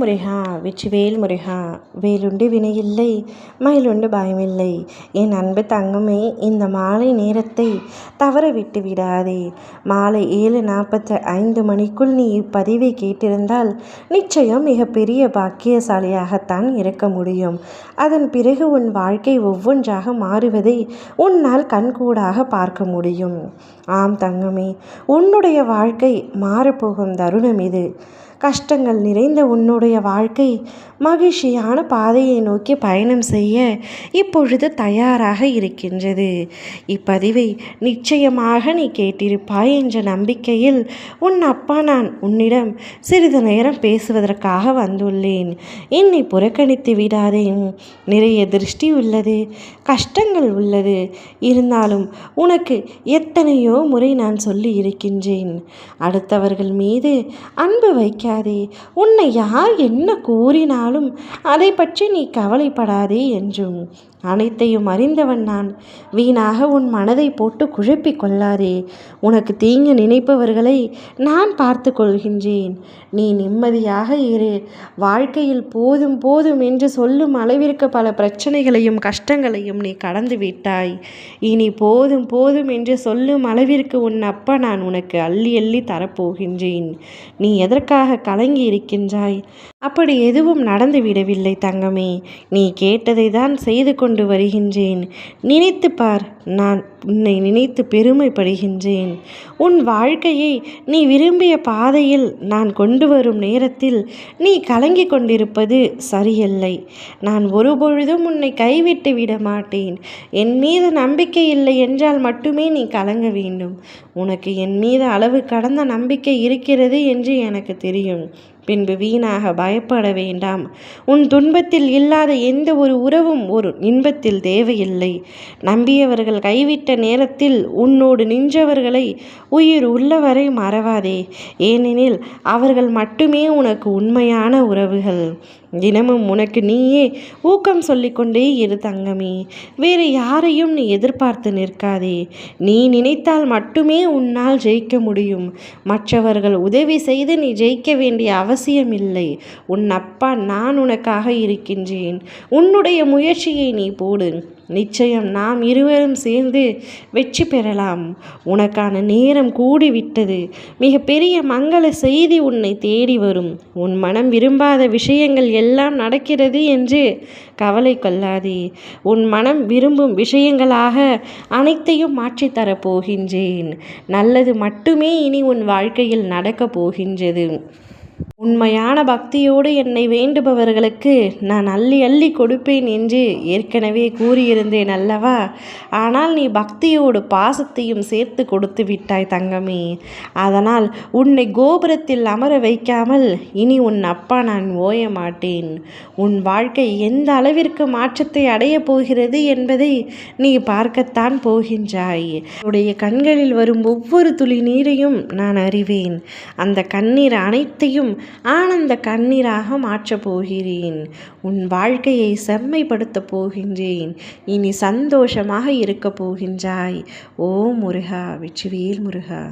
முருகா வெற்றிவேல் முருகா வேலுண்டு வினையில்லை மயிலுண்டு பயமில்லை. என் அன்பு தங்கமே இந்த மாலை நேரத்தை தவற விட்டு விடாதே. மாலை ஏழு நாற்பத்தி ஐந்து மணிக்குள் நீ இப்பதிவை கேட்டிருந்தால் நிச்சயம் மிகப்பெரிய பாக்கியசாலியாகத்தான் இருக்க முடியும். அதன் பிறகு உன் வாழ்க்கை ஒவ்வொன்றாக மாறுவதை உன்னால் கண்கூடாக பார்க்க முடியும். ஆம் தங்கமே உன்னுடைய வாழ்க்கை மாறப்போகும் தருணம் இது. கஷ்டங்கள் நிறைந்த உன்னுடைய வாழ்க்கை மகிழ்ச்சியான பாதையை நோக்கி பயணம் செய்ய இப்பொழுது தயாராக இருக்கின்றது. இப்பதிவை நிச்சயமாக நீ கேட்டிருப்பாய் என்ற நம்பிக்கையில் உன் அப்பா நான் உன்னிடம் சிறிது நேரம் பேசுவதற்காக வந்துள்ளேன். என்னை புறக்கணித்து விடாதே. நிறைய திருஷ்டி உள்ளது கஷ்டங்கள் உள்ளது. இருந்தாலும் உனக்கு எத்தனையோ முறை நான் சொல்லி இருக்கின்றேன். அடுத்தவர்கள் மீது அன்பு வைக்க நினைக்காதே. உன்னை யார் என்ன கூறினாலும் அதை பற்றி நீ கவலைப்படாதே என்றும். அனைத்தையும் அறிந்தவன் நான். வீணாக உன் மனதை போட்டு குழப்பிக் கொள்ளாதே. உனக்கு தீங்கு நினைப்பவர்களை நான் பார்த்து கொள்கின்றேன். நீ நிம்மதியாக இரு. வாழ்க்கையில் போதும் போதும் என்று சொல்லும் அளவிற்கு பல பிரச்சனைகளையும் கஷ்டங்களையும் நீ கடந்து விட்டாய் இனி போதும் போதும் என்று சொல்லும் அளவிற்கு உன் அப்பா நான் உனக்கு அள்ளி அள்ளி தரப்போகின்றேன். நீ எதற்காக கலங்கி இருக்கின்றாய் அப்படி எதுவும் நடந்து விடவில்லை தங்கமே. நீ கேட்டதை தான் செய்து கொண்டு வருகின்றேன். நினைத்து பார் நான் உன்னை நினைத்து பெருமைப்படுகின்றேன். உன் வாழ்க்கையை நீ விரும்பிய பாதையில் நான் கொண்டு வரும் நேரத்தில் நீ கலங்கி கொண்டிருப்பது சரியில்லை. நான் ஒருபொழுதும் உன்னை கைவிட்டு விட மாட்டேன். என் மீது நம்பிக்கை இல்லை என்றால் மட்டுமே நீ கலங்க வேண்டும். உனக்கு என் மீது அளவு கடந்த நம்பிக்கை இருக்கிறது என்று எனக்கு தெரியும். பின்பு வீணாக பயப்பட வேண்டாம். உன் துன்பத்தில் இல்லாத எந்த ஒரு உறவும் ஒரு இன்பத்தில் தேவையில்லை. நம்பியவர்கள் கைவிட்ட நேரத்தில் உன்னோடு நின்றவர்களை உயிர் உள்ளவரை மறவாதே. ஏனெனில் அவர்கள் மட்டுமே உனக்கு உண்மையான உறவுகள். தினமும் உனக்கு நீயே ஊக்கம் சொல்லிக்கொண்டே இரு தங்கமே. வேறு யாரையும் நீ எதிர்பார்த்து நிற்காதே. நீ நினைத்தால் மட்டுமே உன்னால் ஜெயிக்க முடியும். மற்றவர்கள் உதவி செய்து நீ ஜெயிக்க வேண்டிய அவசியம் இல்லை உன் அப்பா நான் உனக்காக இருக்கின்றேன். உன்னுடைய முயற்சியை நீ போடு. நிச்சயம் நாம் இருவரும் சேர்ந்து வெற்றி பெறலாம். உனக்கான நேரம் கூடிவிட்டது. மிக பெரிய மங்கள செய்தி உன்னை தேடி வரும். உன் மனம் விரும்பாத விஷயங்கள் எல்லாம் நடக்கிறது என்று கவலை கொள்ளாதே. உன் மனம் விரும்பும் விஷயங்களாக அனைத்தையும் மாற்றித்தரப் போகின்றேன் நல்லது மட்டுமே இனி உன் வாழ்க்கையில் நடக்கப் போகின்றது. உண்மையான பக்தியோடு என்னை வேண்டுபவர்களுக்கு நான் அள்ளி அள்ளி கொடுப்பேன் என்று ஏற்கனவே கூறியிருந்தேன் அல்லவா? ஆனால் நீ பக்தியோடு பாசத்தையும் சேர்த்து கொடுத்து விட்டாய் தங்கமே. அதனால் உன்னை கோபுரத்தில் அமர வைக்காமல் இனி உன் அப்பா நான் ஓய மாட்டேன். உன் வாழ்க்கை எந்த அளவிற்கு மாற்றத்தை அடையப் போகிறது என்பதை நீ பார்க்கத்தான் போகின்றாய். உன்னுடைய கண்களில் வரும் ஒவ்வொரு துளி நீரையும் நான் அறிவேன். அந்த கண்ணீர் அனைத்தையும் ஆனந்த கண்ணீராக மாற்றப் போகிறேன். உன் வாழ்க்கையை செம்மைப்படுத்தப் போகின்றேன். இனி சந்தோஷமாக இருக்கப் போகின்றாய். ஓ முருகா வெற்றிவேல் முருகா.